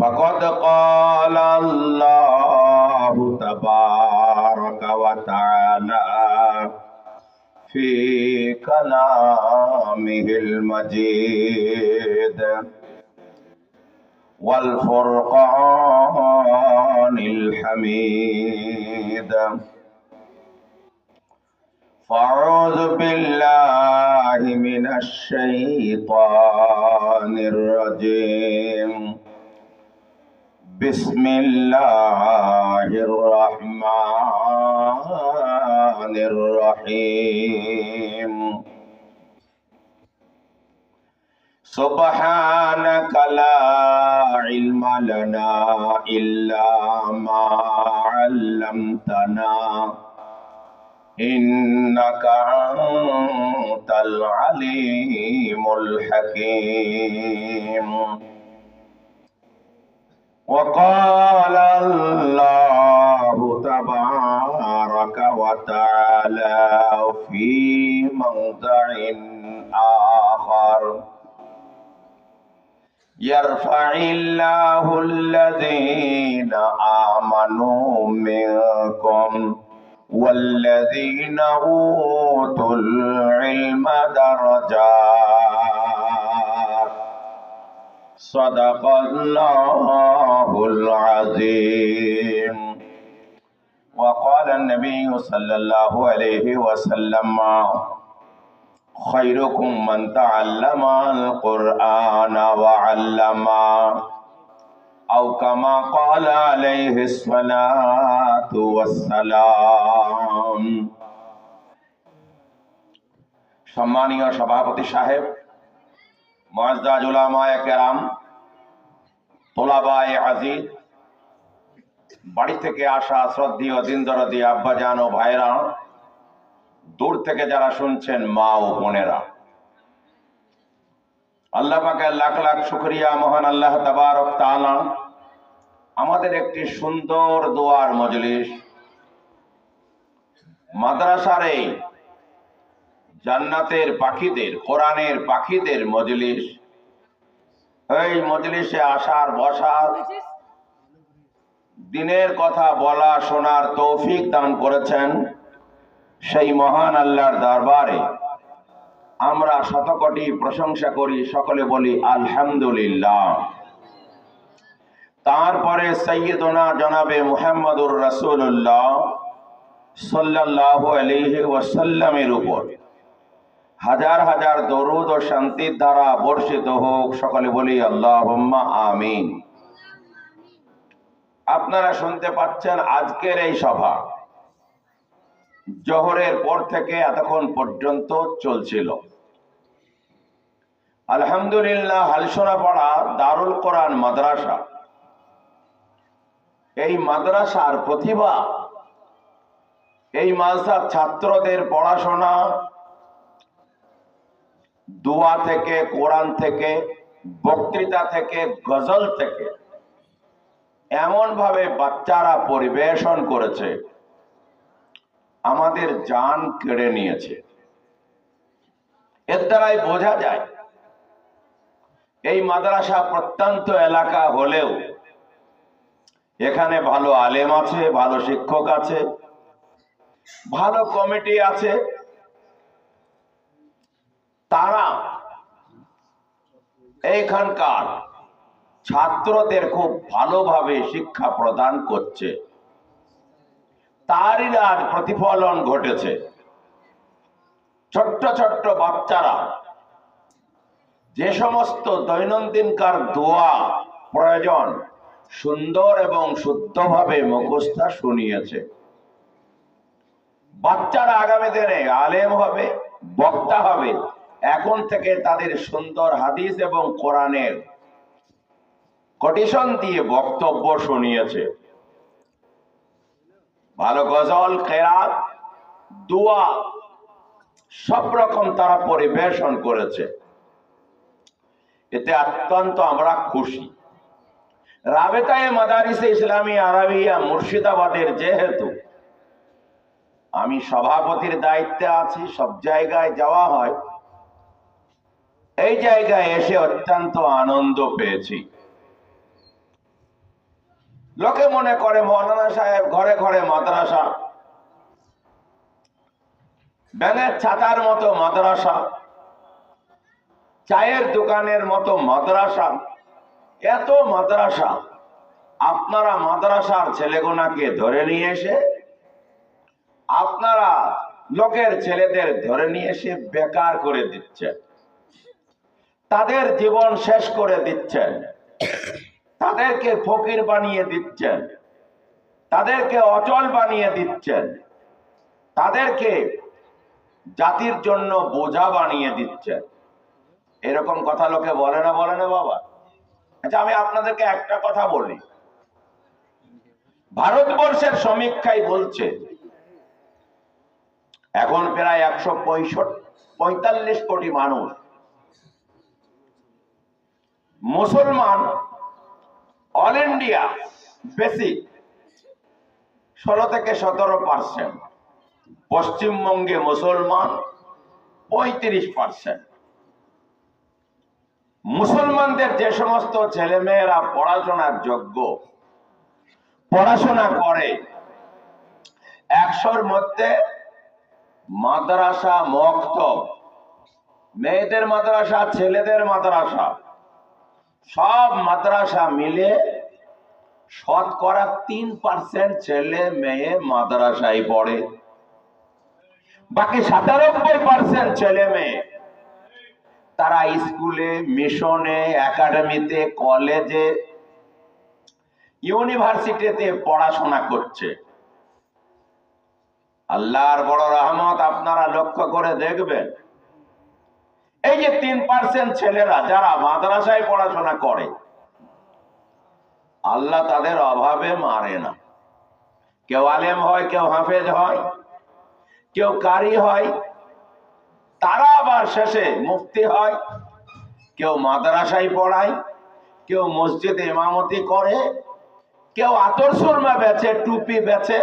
فقد قال الله تبارك وتعالى في كلامه المجيد والفرقان الحميد. فأعوذ بالله من الشيطان الرجيم. بسم الله الرحمن الرحيم سبحانك لا علم لنا إلا ما علمتنا إنك أنت العليم الحكيم وقال الله تبارك وتعالى في موضع آخر. يرفع الله الذين آمنوا منكم والذين أوتوا العلم درجات صدق الله العظيم وقال النبي صلى الله عليه وسلم خيركم من تعلم القرآن وعلم أو كما قال عليه الصلاة والسلام সম্মানীয় সভাপতি সাহেব মজদাজ উলামায়ে কেরাম তোলাবায়ে আজিজ বাড়ি থেকে আসা শ্রদ্ধীয় দিনদরদি আব্বাজান ও ভাইরা, দূর থেকে যারা শুনছেন মা ও বোনেরা। আল্লাহ পাকের লাখ লাখ শুক্রিয়া, মহান আল্লাহ তাবারক তাআলা, আমাদের একটি সুন্দর দোয়ার মজলিস, মাদ্রাসার এই জান্নাতের পাখিদের, কোরআনের পাখিদের মজলিস। এই মজলিসে আসার, বসার, দিনের কথা বলা, শোনার তৌফিক দান করেছেন সেই মহান আল্লাহর দরবারে। আমরা শতকটি প্রশংসা করি, সকলে বলি আলহামদুলিল্লাহ। তারপরে সৈয়দনা জনাবে মুহাম্মদুর রাসূলুল্লাহ সাল্লাল্লাহু আলাইহি ওয়াসাল্লামের উপর। হাজার হাজার দরুদ ও শান্তির দ্বারা বর্ষিত হোক, সকলে বলি আল্লাহ আমিন। আপনারা শুনতে পাচ্ছেন আজকের এই সভা। জোহরের পর থেকে এতক্ষণ পর্যন্ত চলছিল। আলহামদুলিল্লাহ হালসোনা পড়া দারুল কোরআন মাদ্রাসা। এই মাদ্রাসার প্রতিভা, এই মাদ্রাসার ছাত্রদের পড়াশোনা দোয়া থেকে, কোরআন থেকে, বক্তৃতা থেকে, গজল থেকে এমন ভাবে বাচ্চারা পরিবেশন করেছে। আমাদের জান কেড়ে নিয়েছে। এর দ্বারাই বোঝা যায়, এই মাদ্রাসা প্রত্যন্ত এলাকা হলেও এখানে ভালো আলেম আছে, ভালো শিক্ষক আছে, ভালো কমিটি আছে তারা এইখানকার ছাত্রদের খুব ভালোভাবে শিক্ষা প্রদান করছে। তারই আজ প্রতিফলন ঘটেছে। ছোট্ট ছোট্ট বাচ্চারা যে সমস্ত দৈনন্দিনকার দোয়া, প্রয়োজন সুন্দর এবং শুদ্ধভাবে মুখস্থা শুনিয়েছে। বাচ্চারা আগামী দিনে আলেম হবে, বক্তা হবে এখন থেকে তাদের সুন্দর হাদিস এবং কোরআনের কটিশন দিয়ে বক্তব্য শুনিয়েছে। ভালো গজল, কেরাত, দোয়া, সব রকম তারা পরিবেশন করেছে। এতে অত্যন্ত আমরা খুশি। রাবেতায় মাদারিসে ইসলামী আরবিয়া মুর্শিদাবাদের যেহেতু আমি সভাপতির দায়িত্বে আছি, সব জায়গায় যাওয়া হয় এই জায়গায় এসে অত্যন্ত আনন্দ পেয়েছি। লোকে মনে করে, মৌলানা সাহেব ঘরে ঘরে মাদ্রাসা। ব্যাঙের ছাতার মতো মাদ্রাসা। চায়ের দোকানের মতো মাদ্রাসা। এত মাদ্রাসা। আপনারা মাদ্রাসার ছেলেগোনাকে ধরে নিয়ে এসে, আপনারা লোকের ছেলেদের ধরে নিয়ে এসে বেকার করে দিচ্ছেন। তাদের জীবন শেষ করে দিচ্ছেন। তাদেরকে ফকির বানিয়ে দিচ্ছেন। তাদেরকে অচল বানিয়ে দিচ্ছেন। তাদেরকে জাতির জন্য বোঝা বানিয়ে দিচ্ছেন। এরকম কথা লোকে বলে না বলে না বাবা। আচ্ছা আমি আপনাদেরকে একটা কথা বলি। ভারতবর্ষের সমীক্ষাই বলছে, এখন প্রায় একশো পঁয়ষট্টি, পঁয়তাল্লিশ কোটি মানুষ মুসলমান অল ইন্ডিয়া বেশি ষোলো থেকে সতেরো পার্সেন্ট পশ্চিমবঙ্গে মুসলমান পঁয়ত্রিশ পার্সেন্ট মুসলমানদের যে সমস্ত ছেলেমেয়েরা পড়াশোনার যোগ্য, পড়াশোনা করে, একশোর মধ্যে মাদ্রাসা মক্তব মেয়েদের মাদ্রাসা, ছেলেদের মাদ্রাসা। সব মাদ্রাসা মিলে শতকরা তিন পার্সেন্ট ছেলে, মেয়ে মাদ্রাসায় পড়ে। বাকি সাতানব্বই পার্সেন্ট ছেলে, মেয়ে। তারা স্কুলে, মিশনে, একাডেমিতে, কলেজে, ইউনিভার্সিটিতে পড়াশোনা করছে। আল্লাহর বড় রহমত আপনারা লক্ষ্য করে দেখবেন। এই যে তিন পার্সেন্ট ছেলেরা যারা মাদ্রাসায় পড়াশোনা করে, আল্লাহ তাদের অভাবে মারে না। কেউ আলেম হয়, কেউ হাফেজ হয়, কেউ কারি হয়, তারা আবার শেষে মুক্তি হয়, কেউ মাদ্রাসায় পড়ায়, কেউ মসজিদে ইমামতি করে, কেউ আতর সুরমা বেচে, টুপি বেচে,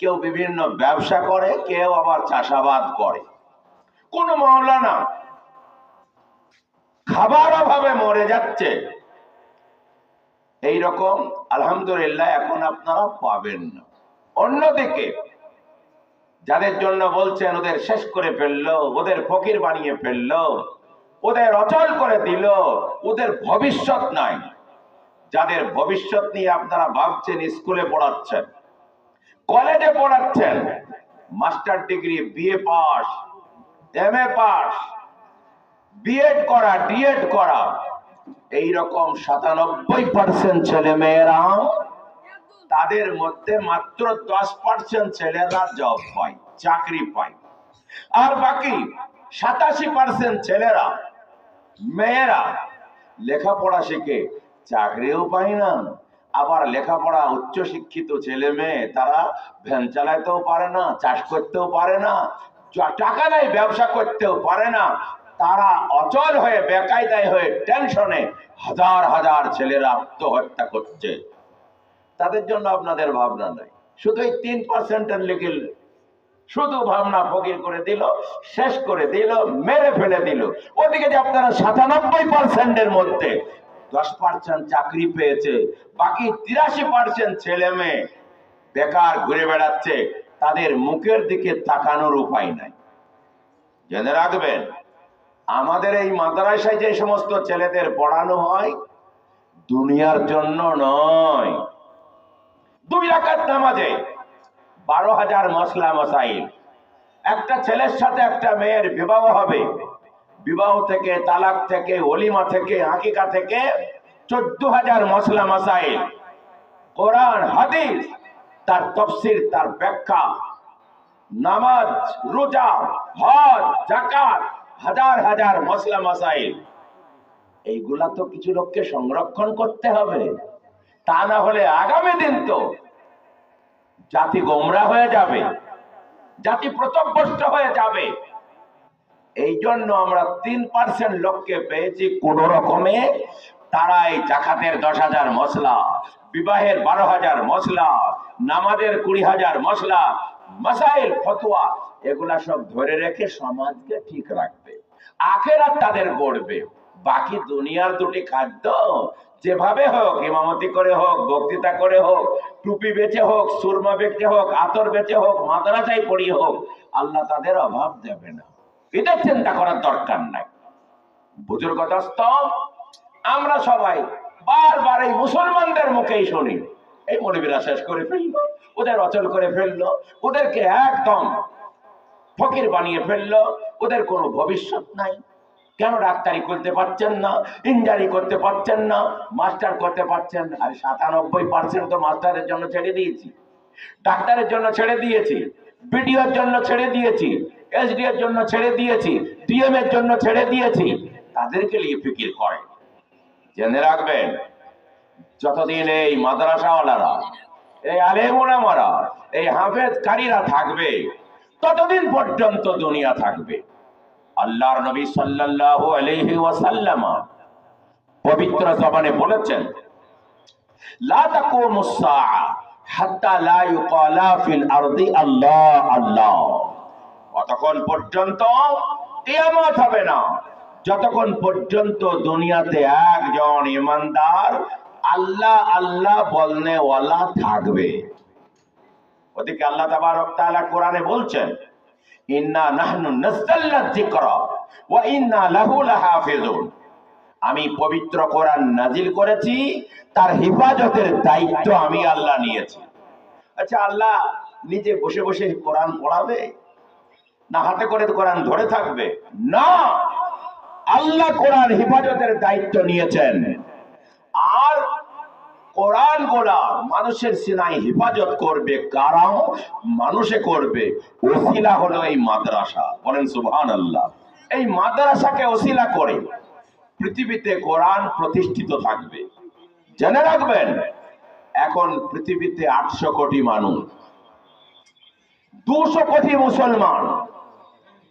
কেউ বিভিন্ন ব্যবসা করে, কেউ আবার চাষাবাদ করে। কোন মৌলানা খাবার অভাবে মরে যাচ্ছে। এই রকম আলহামদুলিল্লাহ, এখন আপনারা পাবেন না। অন্যদিকে, যাদের জন্য বলছেন ওদের শেষ করে ফেলল, ওদের ফকির বানিয়ে ফেলল, ওদের অচল করে দিল, ওদের ভবিষ্যৎ নাই। যাদের ভবিষ্যৎ নিয়ে আপনারা ভাবছেন, স্কুলে পড়াচ্ছেন, কলেজে পড়াচ্ছেন, master degree, BA pass M A pass BEd করা ডিএড করা। এই রকম সাতানব্বই পার্সেন্ট ছেলে মেয়েরা, তাদের মধ্যে মাত্র দশ পার্সেন্ট ছেলেরা জব পায়, চাকরি পায়। আর বাকি সাতাশি পার্সেন্ট ছেলেরা, মেয়েরা, লেখাপড়া শিখে চাকরিও পায় না। আবার লেখাপড়া উচ্চ শিক্ষিত ছেলে মেয়ে, তারা ভ্যান চালাইতেও পারে না, চাষ করতেও পারে না টাকা নেই, ব্যবসা করতেও পারে না। তারা অচল হয়ে, বেকায়দায় হয়ে টেনশনে হাজার হাজার ছেলেরা আত্মহত্যা করছে। তাদের জন্য আপনাদের ভাবনা নাই। শুধু এই তিন পার্সেন্টের লেগে শুধু ভাবনা ফকির করে দিল, শেষ করে দিল, মেরে ফেলে দিল। ওদিকে যে আপনারা সাতানব্বই পার্সেন্টের মধ্যে দশ পার্সেন্ট চাকরি পেয়েছে, বাকি তিরাশি পার্সেন্ট ছেলে মেয়ে বেকার ঘুরে বেড়াচ্ছে, তাদের মুখের দিকে তাকানোর উপায় নাই। জেনে রাখবেন আমাদের এই মাদ্রাসায় যে সমস্ত ছেলেদের পড়ানো হয়, দুনিয়ার জন্য নয়। দুই রাকাত নামাজে বারো হাজার মশলা মশাইল। একটা ছেলের সাথে একটা মেয়ের বিবাহ হবে। বিবাহ থেকে, তালাক থেকে, অলিমা থেকে, আকিকা থেকে চোদ্দ হাজার মশলা মশাইল। কোরআন, হাদিস, তার তফসির, তার ব্যাখ্যা। নামাজ, রোজা, হজ জাকাত হাজার হাজার মশলা মশাইল। এইগুলা তো কিছু লোককে সংরক্ষণ করতে হবে। তা না হলে আগামী দিন তো জাতি গোমরা হয়ে যাবে, জাতি প্রতভ্যষ্ট হয়ে যাবে। এই জন্য আমরা তিন পার্সেন্ট লোককে পেয়েছি কোন রকমে তারা এই জাকাতের দশ হাজার মশলা, বিবাহের বারো হাজার মশলা, নামাজের কুড়ি হাজার মশলা মাসাইল, ফতোয়া, এগুলা সব ধরে রেখে সমাজকে ঠিক রাখবে। আখেরাত তাদের গড়বে। বাকি দুনিয়ার দুটি খাদ্য, যেভাবে হোক, ইমামতি করে হোক, বক্তৃতা করে হোক, টুপি বেচে হোক, সুরমা বেচে হোক, আতর বেচে হোক, মাদ্রাসায় পড়িয়ে হোক, আল্লাহ তাদের অভাব দেবে না। এটা চিন্তা করার দরকার নাই। বুজুর্গ দস্ত আমরা সবাই বারবার এই মুসলমানদের মুখেই শুনি। এই মনিবীরা শেষ করে ফেলল ওদের অচল করে ফেলল, ওদেরকে একদম ফকির বানিয়ে ফেলল, ওদের কোনো ভবিষ্যৎ নাই। কেন ডাক্তারি করতে পারছেন না ইঞ্জারি করতে পারছেন না মাস্টার করতে পারছেন আর সাতানব্বই পার্সেন্ট তো মাস্টারের জন্য ছেড়ে দিয়েছি। ডাক্তারের জন্য ছেড়ে দিয়েছি বিডিওর জন্য ছেড়ে দিয়েছি এসডি এর জন্য ছেড়ে দিয়েছি ডিএম এর জন্য ছেড়ে দিয়েছি। তাদেরকে নিয়ে ফিকির করে জেনে রাখবেন, যতদিন এই মাদ্রাসাওয়ালারা এই আলেমুলামারা এই হাফেজ কারীরা থাকবে, ততদিন পর্যন্ত দুনিয়া থাকবে। আল্লাহর নবী সাল্লাল্লাহু আলাইহি ওয়াসাল্লাম পবিত্র জবানে বলেছেন, লা তাকুমুস সাআ হাত্তা লা ইউকালা ফিল আরদি আল্লাহ আল্লাহ। কতক্ষণ পর্যন্ত কিয়ামত হবে না, যতক্ষণ পর্যন্ত দুনিয়াতে একজন ইমানদার আল্লাহ আল্লাহ বলনে ওয়ালা থাকবে। ওদিকে আল্লাহ তাবারক তাআলা কোরআনে বলছেন, ইন্না নাহনু নাযালনা যিকরা ওয়া ইন্না লাহু লাহাফিজুন। আমি পবিত্র কোরআন নাজিল করেছি, তার হেফাজতের দায়িত্ব আমি আল্লাহ নিয়েছি। আচ্ছা আল্লাহ নিজে বসে বসে কোরআন পড়াবে? না হাতে করে কোরআন ধরে থাকবে? না! আল্লাহ কোরআন হেফাজতের দায়িত্ব নিয়েছেন। কোরআন গোলা মানুষের সিনাই হেফাজত করবে কারা? মানুষে করবে। ওসিলা হলো এই মাদ্রাসা। বলেন সুবহান আল্লাহ এই মাদ্রাসাকে ওসিলা করে পৃথিবীতে কোরআন প্রতিষ্ঠিত থাকবে। জেনে রাখবেন, এখন পৃথিবীতে আটশো কোটি মানুষ, দুশো কোটি মুসলমান,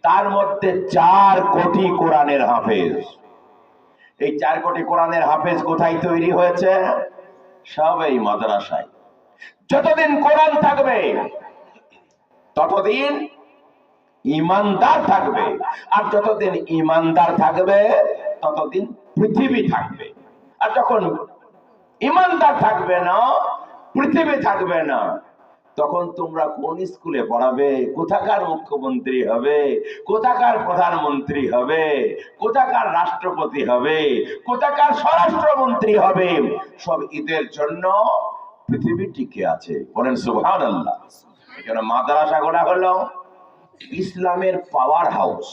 তার মধ্যে চার কোটি কোরআনের হাফেজ। এই চার কোটি কোরআনের হাফেজ কোথায় তৈরি হয়েছে? সব এই মাদ্রাসায়। যতদিন কোরআন থাকবে, ততদিন ইমানদার থাকবে। আর যতদিন ইমানদার থাকবে, ততদিন পৃথিবী থাকবে। আর যখন ইমানদার থাকবে না, পৃথিবী থাকবে না। তখন তোমরা কোন স্কুলে পড়াবে? কোথাকার মুখ্যমন্ত্রী হবে? কোথাকার প্রধানমন্ত্রী হবে? কোথাকার রাষ্ট্রপতি হবে? কোথাকার স্বরাষ্ট্রমন্ত্রী হবে? সব ঈদের জন্য পৃথিবী টিকে আছে। বলেন সুহান আল্লাহ এখানে মাদ্রাসা গোলা হলো ইসলামের পাওয়ার হাউস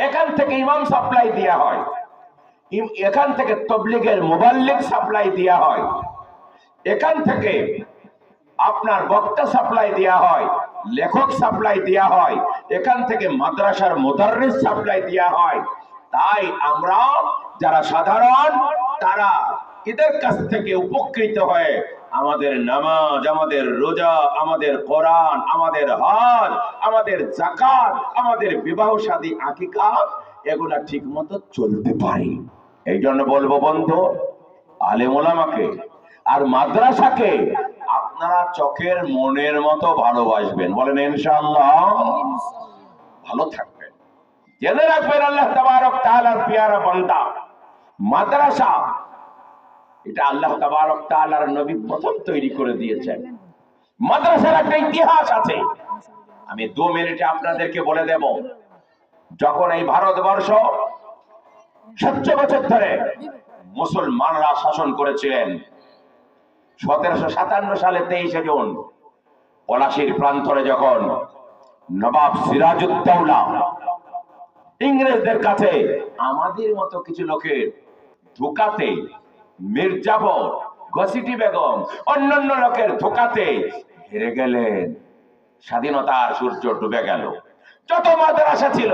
এখান থেকে ইমাম সাপ্লাই দেওয়া হয়। এখান থেকে তবলিগের মোবাল্লিক সাপ্লাই দেওয়া হয়। এখান থেকে আপনার বক্তা সাপ্লাই দেওয়া হয়, লেখক সাপ্লাই দেওয়া হয়, এখান থেকে মাদ্রাসার মোদার্রিস সাপ্লাই দেওয়া হয়। তাই আমরা যারা সাধারণ, তারা এদের কাছ থেকে উপকৃত হয়ে আমাদের নামাজ, আমাদের রোজা, আমাদের কোরআন, আমাদের হজ, আমাদের জাকাত আমাদের বিবাহ শাদী আকিকা এগুলা ঠিক মতো চলতে পারি। এই জন্য বলব বন্ধু আলেমোলামাকে আর মাদ্রাসাকে আপনারা চোখের মনের মতো ভালোবাসবেন। বলেন, ইনশাআল্লাহ। ভালো থাকবেন। জেনে রাখবেন আল্লাহ তাবারক তাআলার পিয়ারা বান্দা। মাদ্রাসা, এটা আল্লাহ তাবারক তাআলার নবী প্রথম তৈরি করে দিয়েছেন। মাদ্রাসার একটা ইতিহাস আছে। আমি দু মিনিটে আপনাদেরকে বলে দেব। যখন এই ভারতবর্ষ সত্তর বছর ধরে মুসলমানরা শাসন করেছিলেন সতেরোশো সাতান্ন সালে তেইশে জুন, পলাশির প্রান্তরে যখন নবাব সিরাজউদ্দৌলা ইংরেজদের কাছে আমাদের মতো কিছু লোকের ধোকাতে মির্জাফর গসিটি বেগম, অন্যান্য লোকের ধোকাতে হেরে গেলেন। স্বাধীনতার সূর্য ডুবে গেল। যত মাদ্রাসা ছিল,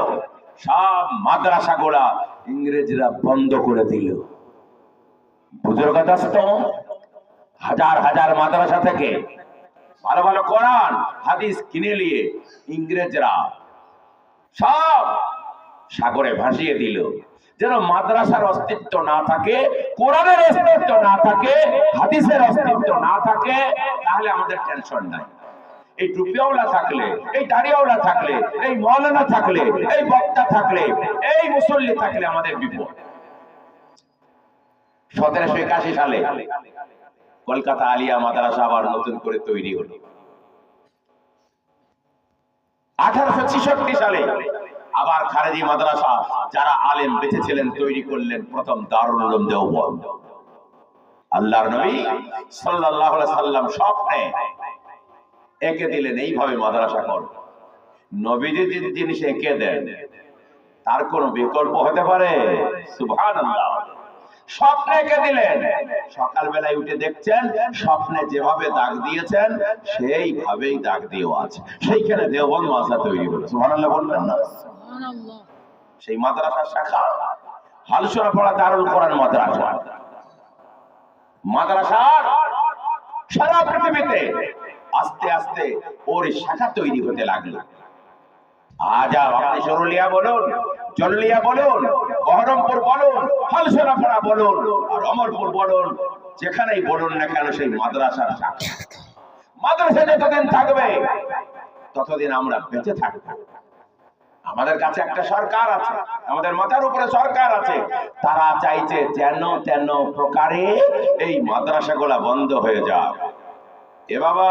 সব মাদ্রাসা গোড়া ইংরেজরা বন্ধ করে দিল। বুঝের কথা হাজার হাজার মাদ্রাসা থেকে ভালো ভালো কোরআন, হাদিস কিনে নিয়ে ইংরেজরা সব সাগরে ভাসিয়ে দিল। যেন মাদ্রাসার অস্তিত্ব না থাকে, কোরআনের অস্তিত্ব না থাকে, হাদিসের অস্তিত্ব না থাকে, তাহলে আমাদের টেনশন নাই। এই টুপিওয়ালা থাকলে, এই দাড়িওয়ালা থাকলে, এই মৌলানা থাকলে, এই বক্তা থাকলে, এই মুসল্লি থাকলে আমাদের বিপদ। সতেরোশো একাশি সালে কলকাতা আলিয়া মাদ্রাসা আবার নতুন করে তৈরি হলো। আঠারোশো ছেষট্টি সালে আবার খারেজি মাদ্রাসা যারা আলেম বেঁচে ছিলেন তৈরি করলেন প্রথম দারুল উলুম দেওবন্দ। আল্লাহর নবী সাল্লাম স্বপ্নে এঁকে দিলেন, এইভাবে মাদ্রাসা কর। নবীজি জিনিস এঁকে দেন, তার কোনো বিকল্প হতে পারে? সুবহানাল্লাহ। স্বপ্নে এঁকে দিলেন? সকালবেলায় উঠে দেখছেন স্বপ্নে যেভাবে দাগ দিয়েছেন সেইভাবেই দাগ দিয়েও আছে। সেইখানে দেওবন্দ মাদ্রাসা তৈরি হলো। সুবহানাল্লাহ বললেন না? সেই মাদ্রাসার শাখা হালসুরা পড়া দারুল কোরআন মাদ্রাসা। মাদ্রাসার সারা পৃথিবীতে আস্তে আস্তে ওর শাখা তৈরি হতে লাগল। আজ আপনি সরুলিয়া বলুন জললিয়া বলুন, বহরমপুর বলুন হালসুরা বলুন, আর অমরপুর বলুন, যেখানেই বলুন না কেন সেই মাদ্রাসার মাদ্রাসা যতদিন থাকবে, ততদিন আমরা বেঁচে থাকব। আমাদের কাছে একটা সরকার আছে, আমাদের মাথার উপরে সরকার আছে। তারা চাইছে যেন তেন প্রকারে এই মাদ্রাসাগুলা বন্ধ হয়ে যাক। এ বাবা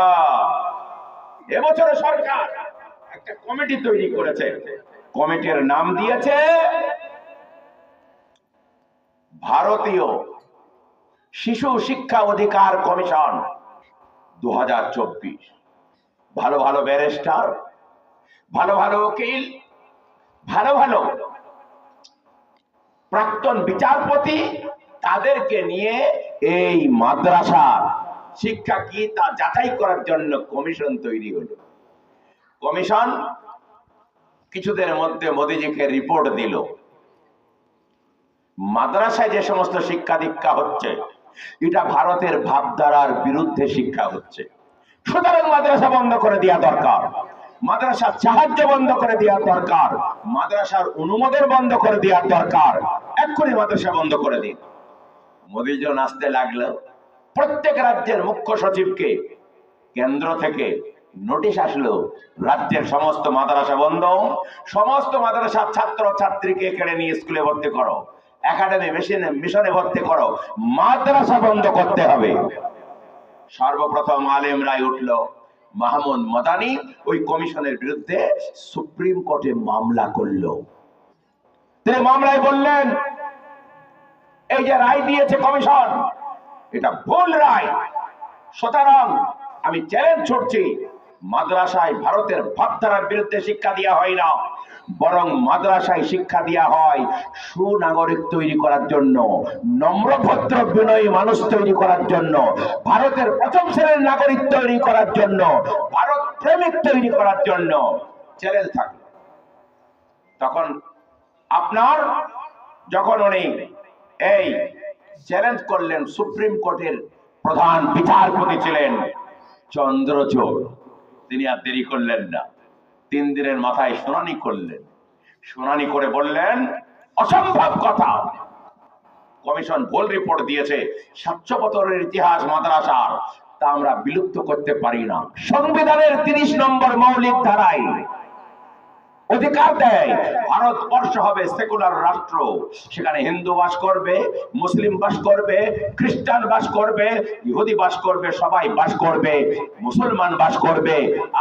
এবছর সরকার। একটা কমিটি তৈরি করেছে। কমিটির নাম দিয়েছে ভারতীয় শিশু শিক্ষা অধিকার কমিশন দু ভালো ভালো ব্যারিস্টার, ভালো ভালো উকিল, ভালো ভালো প্রাক্তন বিচারপতি, তাদেরকে নিয়ে এই মাদ্রাসা শিক্ষা কি তা যাচাই করার জন্য কমিশন তৈরি হলো। কমিশন কিছুদের মধ্যে মোদিজিকে রিপোর্ট দিল। মাদ্রাসায় যে সমস্ত শিক্ষা দীক্ষা হচ্ছে, এটা ভারতের ভাবধারার বিরুদ্ধে শিক্ষা হচ্ছে। সুতরাং মাদ্রাসা বন্ধ করে দেওয়া দরকার। মাদ্রাসার সাহায্য বন্ধ করে দেওয়া দরকার। মাদ্রাসার অনুমোদন বন্ধ করে দেওয়া দরকার। এক্ষুনি মাদ্রাসা বন্ধ করে দিন। মোদিজন আসতে লাগল। প্রত্যেক রাজ্যের মুখ্য সচিবকে কেন্দ্র থেকে নোটিশ আসলো, রাজ্যের সমস্ত মাদ্রাসা বন্ধ, সমস্ত মাদ্রাসার ছাত্র ছাত্রীকে কেড়ে নিয়ে স্কুলে ভর্তি করো, একাডেমি মেশিনে, মিশনে ভর্তি করো, মাদ্রাসা বন্ধ করতে হবে। সর্বপ্রথম আলেম রায় উঠল, মাহমুদ মদানি ওই কমিশনের বিরুদ্ধে সুপ্রিম কোর্টে মামলা করল। তিনি মামলায় বললেন, এই যে রায় দিয়েছে কমিশন, এটা ভুল রায়, সুতরাং আমি চ্যালেঞ্জ ছুটছি মাদ্রাসায় ভারতের ভাবধারার বিরুদ্ধে শিক্ষা দেওয়া হয় না। বরং মাদ্রাসায় শিক্ষা দেওয়া হয় সুনাগরিক তৈরি করার জন্য, নম্রভদ্র বিনয়ী মানুষ তৈরি করার জন্য, ভারতের প্রথম শ্রেণির নাগরিক তৈরি করার জন্য, ভারত প্রেমিক তৈরি করার জন্য। চ্যালেঞ্জ থাকল। তখন আপনার, যখন উনি এই চ্যালেঞ্জ করলেন, সুপ্রিম কোর্টের প্রধান বিচারপতি ছিলেন চন্দ্রচূড়। তিনি আর দেরি করলেন না। তিন দিনের মাথায় শুনানি করলেন। শুনানি করে বললেন, অসম্ভব কথা। কমিশন ভুল রিপোর্ট দিয়েছে। সাতশো ইতিহাস মাদ্রাসার। তা আমরা বিলুপ্ত করতে পারি না। সংবিধানের তিরিশ নম্বর মৌলিক ধারায় অধিকার দেয়। ভারতবর্ষ হবে সেকুলার রাষ্ট্র। সেখানে হিন্দু বাস করবে, মুসলিম বাস করবে, খ্রিস্টান বাস করবে, ইহুদি বাস করবে, সবাই বাস করবে, মুসলমান বাস করবে,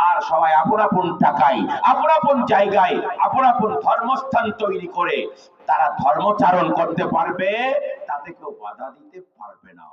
আর সবাই আপন আপন টাকায়, আপন আপন জায়গায়, আপন আপন ধর্মস্থান তৈরি করে। তারা ধর্মচারণ করতে পারবে, তাতে কেউ বাধা দিতে পারবে না।